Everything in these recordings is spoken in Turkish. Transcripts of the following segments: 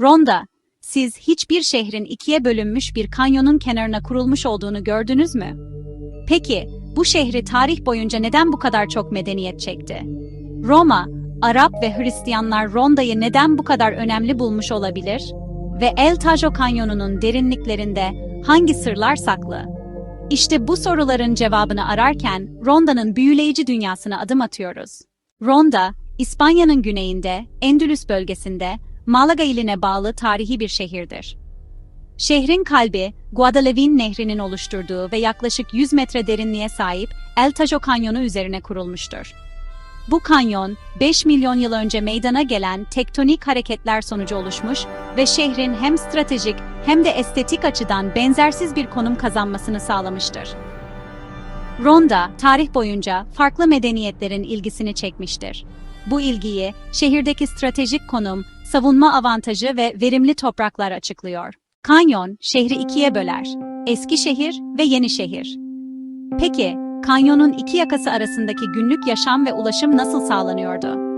Ronda, siz hiçbir şehrin ikiye bölünmüş bir kanyonun kenarına kurulmuş olduğunu gördünüz mü? Peki, bu şehri tarih boyunca neden bu kadar çok medeniyet çekti? Roma, Arap ve Hristiyanlar Ronda'yı neden bu kadar önemli bulmuş olabilir? Ve El Tajo Kanyonu'nun derinliklerinde hangi sırlar saklı? İşte bu soruların cevabını ararken Ronda'nın büyüleyici dünyasına adım atıyoruz. Ronda, İspanya'nın güneyinde, Endülüs bölgesinde, Malaga iline bağlı tarihi bir şehirdir. Şehrin kalbi, Guadalquivir nehrinin oluşturduğu ve yaklaşık 100 metre derinliğe sahip El Tajo Kanyonu üzerine kurulmuştur. Bu kanyon, 5 milyon yıl önce meydana gelen tektonik hareketler sonucu oluşmuş ve şehrin hem stratejik hem de estetik açıdan benzersiz bir konum kazanmasını sağlamıştır. Ronda, tarih boyunca farklı medeniyetlerin ilgisini çekmiştir. Bu ilgiyi, şehirdeki stratejik konum, savunma avantajı ve verimli topraklar açıklıyor. Kanyon, şehri ikiye böler. Eski şehir ve yeni şehir. Peki, kanyonun iki yakası arasındaki günlük yaşam ve ulaşım nasıl sağlanıyordu?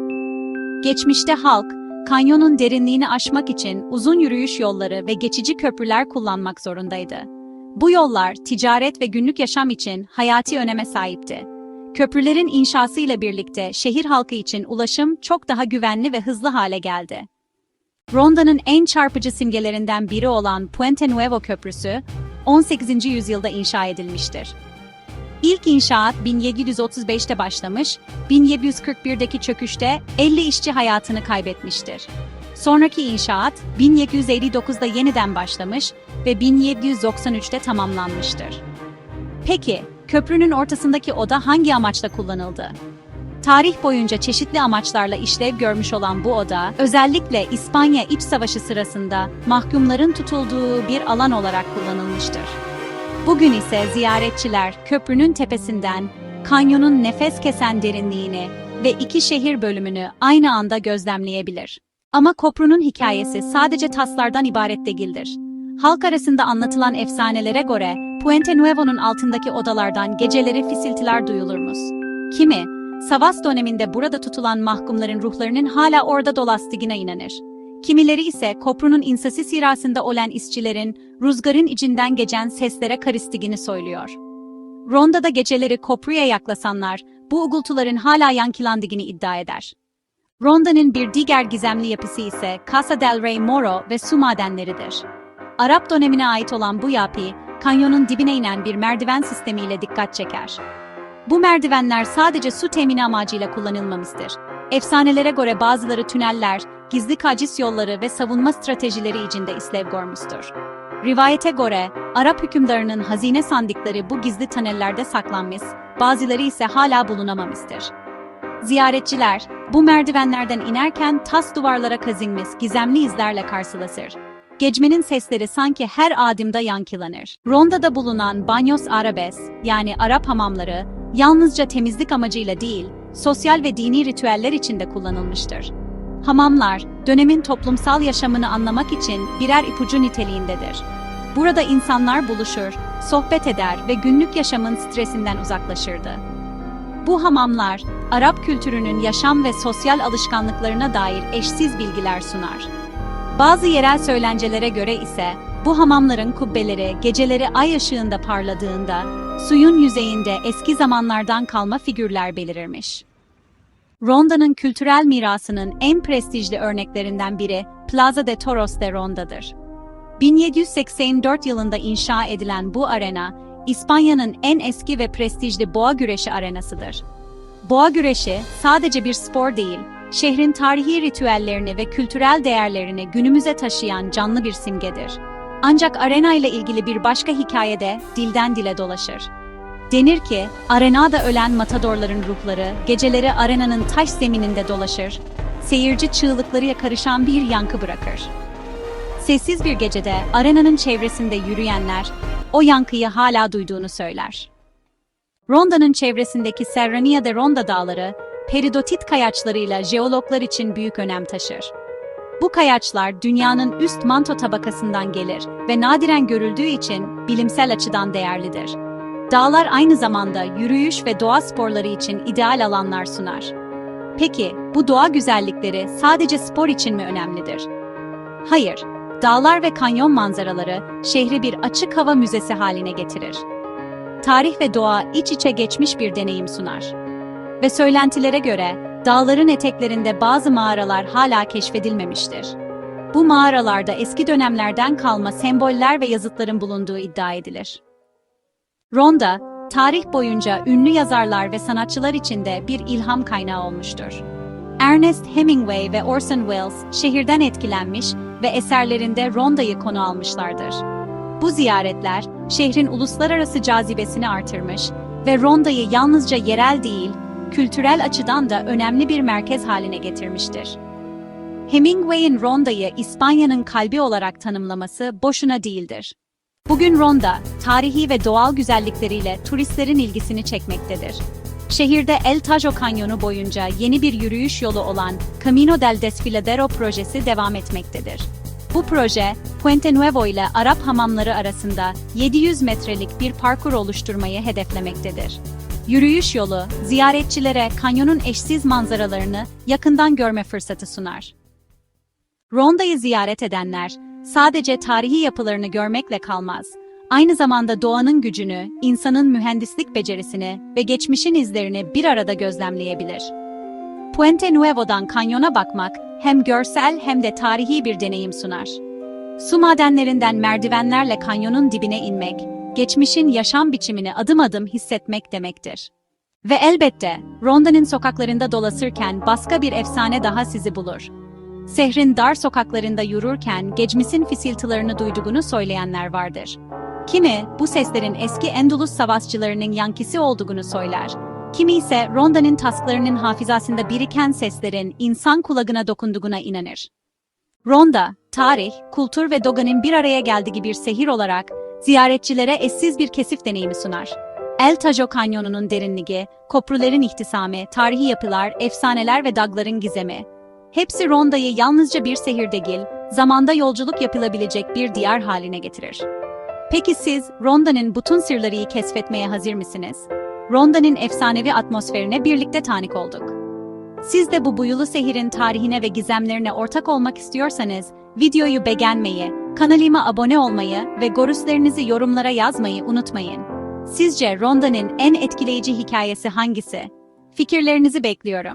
Geçmişte halk, kanyonun derinliğini aşmak için uzun yürüyüş yolları ve geçici köprüler kullanmak zorundaydı. Bu yollar ticaret ve günlük yaşam için hayati öneme sahipti. Köprülerin inşasıyla birlikte şehir halkı için ulaşım çok daha güvenli ve hızlı hale geldi. Ronda'nın en çarpıcı simgelerinden biri olan Puente Nuevo Köprüsü, 18. yüzyılda inşa edilmiştir. İlk inşaat 1735'te başlamış, 1741'deki çöküşte 50 işçi hayatını kaybetmiştir. Sonraki inşaat 1759'da yeniden başlamış ve 1793'te tamamlanmıştır. Peki, köprünün ortasındaki oda hangi amaçla kullanıldı? Tarih boyunca çeşitli amaçlarla işlev görmüş olan bu oda, özellikle İspanya İç Savaşı sırasında mahkumların tutulduğu bir alan olarak kullanılmıştır. Bugün ise ziyaretçiler köprünün tepesinden kanyonun nefes kesen derinliğini ve iki şehir bölümünü aynı anda gözlemleyebilir. Ama Kopru'nun hikayesi sadece taslardan ibaret değildir. Halk arasında anlatılan efsanelere göre Puente Nuevo'nun altındaki odalardan geceleri fisiltiler duyulurmuş. Kimi, savaş döneminde burada tutulan mahkumların ruhlarının hala orada dolaştığına inanır. Kimileri ise Kopru'nun insasi sirasında olan işçilerin rüzgarın içinden geçen seslere karıştığını söylüyor. Ronda'da geceleri Kopru'ya yaklaşanlar bu uğultuların hala yankılandığını iddia eder. Ronda'nın bir diğer gizemli yapısı ise Casa del Rey Moro ve su madenleridir. Arap dönemine ait olan bu yapı, kanyonun dibine inen bir merdiven sistemiyle dikkat çeker. Bu merdivenler sadece su temini amacıyla kullanılmamıştır. Efsanelere göre bazıları tüneller, gizli kacis yolları ve savunma stratejileri içinde işlev görmüştür. Rivayete göre, Arap hükümdarının hazine sandıkları bu gizli tünellerde saklanmış, bazıları ise hala bulunamamıştır. Ziyaretçiler, bu merdivenlerden inerken tas duvarlara kazınmış gizemli izlerle karşılaşır. Gecmenin sesleri sanki her adımda yankılanır. Ronda'da bulunan Banyos Arabes, yani Arap hamamları, yalnızca temizlik amacıyla değil, sosyal ve dini ritüeller için de kullanılmıştır. Hamamlar, dönemin toplumsal yaşamını anlamak için birer ipucu niteliğindedir. Burada insanlar buluşur, sohbet eder ve günlük yaşamın stresinden uzaklaşırdı. Bu hamamlar, Arap kültürünün yaşam ve sosyal alışkanlıklarına dair eşsiz bilgiler sunar. Bazı yerel söylencelere göre ise bu hamamların kubbeleri geceleri ay ışığında parladığında suyun yüzeyinde eski zamanlardan kalma figürler belirirmiş. Ronda'nın kültürel mirasının en prestijli örneklerinden biri Plaza de Toros de Ronda'dır. 1784 yılında inşa edilen bu arena, İspanya'nın en eski ve prestijli boğa güreşi arenasıdır. Boğa güreşi sadece bir spor değil, şehrin tarihi ritüellerini ve kültürel değerlerini günümüze taşıyan canlı bir simgedir. Ancak arena ile ilgili bir başka hikaye de dilden dile dolaşır. Denir ki, arenada ölen matadorların ruhları geceleri arenanın taş zemininde dolaşır, seyirci çığlıklarıyla karışan bir yankı bırakır. Sessiz bir gecede arenanın çevresinde yürüyenler o yankıyı hala duyduğunu söyler. Ronda'nın çevresindeki Serrania de Ronda dağları, peridotit kayaçlarıyla jeologlar için büyük önem taşır. Bu kayaçlar dünyanın üst manto tabakasından gelir ve nadiren görüldüğü için bilimsel açıdan değerlidir. Dağlar aynı zamanda yürüyüş ve doğa sporları için ideal alanlar sunar. Peki, bu doğa güzellikleri sadece spor için mi önemlidir? Hayır, dağlar ve kanyon manzaraları şehri bir açık hava müzesi haline getirir. Tarih ve doğa iç içe geçmiş bir deneyim sunar. Ve söylentilere göre dağların eteklerinde bazı mağaralar hala keşfedilmemiştir. Bu mağaralarda eski dönemlerden kalma semboller ve yazıtların bulunduğu iddia edilir. Ronda, tarih boyunca ünlü yazarlar ve sanatçılar için de bir ilham kaynağı olmuştur. Ernest Hemingway ve Orson Welles şehirden etkilenmiş ve eserlerinde Ronda'yı konu almışlardır. Bu ziyaretler şehrin uluslararası cazibesini artırmış ve Ronda'yı yalnızca yerel değil, kültürel açıdan da önemli bir merkez haline getirmiştir. Hemingway'in Ronda'yı İspanya'nın kalbi olarak tanımlaması boşuna değildir. Bugün Ronda, tarihi ve doğal güzellikleriyle turistlerin ilgisini çekmektedir. Şehirde El Tajo Kanyonu boyunca yeni bir yürüyüş yolu olan Camino del Desfiladero projesi devam etmektedir. Bu proje, Puente Nuevo ile Arap hamamları arasında 700 metrelik bir parkur oluşturmayı hedeflemektedir. Yürüyüş yolu, ziyaretçilere kanyonun eşsiz manzaralarını yakından görme fırsatı sunar. Ronda'yı ziyaret edenler, sadece tarihi yapılarını görmekle kalmaz, aynı zamanda doğanın gücünü, insanın mühendislik becerisini ve geçmişin izlerini bir arada gözlemleyebilir. Puente Nuevo'dan kanyona bakmak hem görsel hem de tarihi bir deneyim sunar. Su madenlerinden merdivenlerle kanyonun dibine inmek, geçmişin yaşam biçimini adım adım hissetmek demektir. Ve elbette, Ronda'nın sokaklarında dolaşırken başka bir efsane daha sizi bulur. Sehrin dar sokaklarında yürürken geçmişin fisiltilerini duyduğunu söyleyenler vardır. Kimi bu seslerin eski Endulus savaşçılarının yankısı olduğunu söyler. Kimi ise Ronda'nın tasklarının hafızasında biriken seslerin insan kulağına dokunduğuna inanır. Ronda, tarih, kültür ve doganın bir araya geldiği bir sehir olarak ziyaretçilere eşsiz bir kesif deneyimi sunar. El Tajo Kanyonu'nun derinliği, köprülerin ihtisamı, tarihi yapılar, efsaneler ve dağların gizemi. Hepsi Ronda'yı yalnızca bir sehir değil, zamanda yolculuk yapılabilecek bir diyar haline getirir. Peki siz Ronda'nın bütün sırlarını keşfetmeye hazır mısınız? Ronda'nın efsanevi atmosferine birlikte tanık olduk. Siz de bu buyulu sehirin tarihine ve gizemlerine ortak olmak istiyorsanız, videoyu beğenmeyi, kanalıma abone olmayı ve görüşlerinizi yorumlara yazmayı unutmayın. Sizce Ronda'nın en etkileyici hikayesi hangisi? Fikirlerinizi bekliyorum.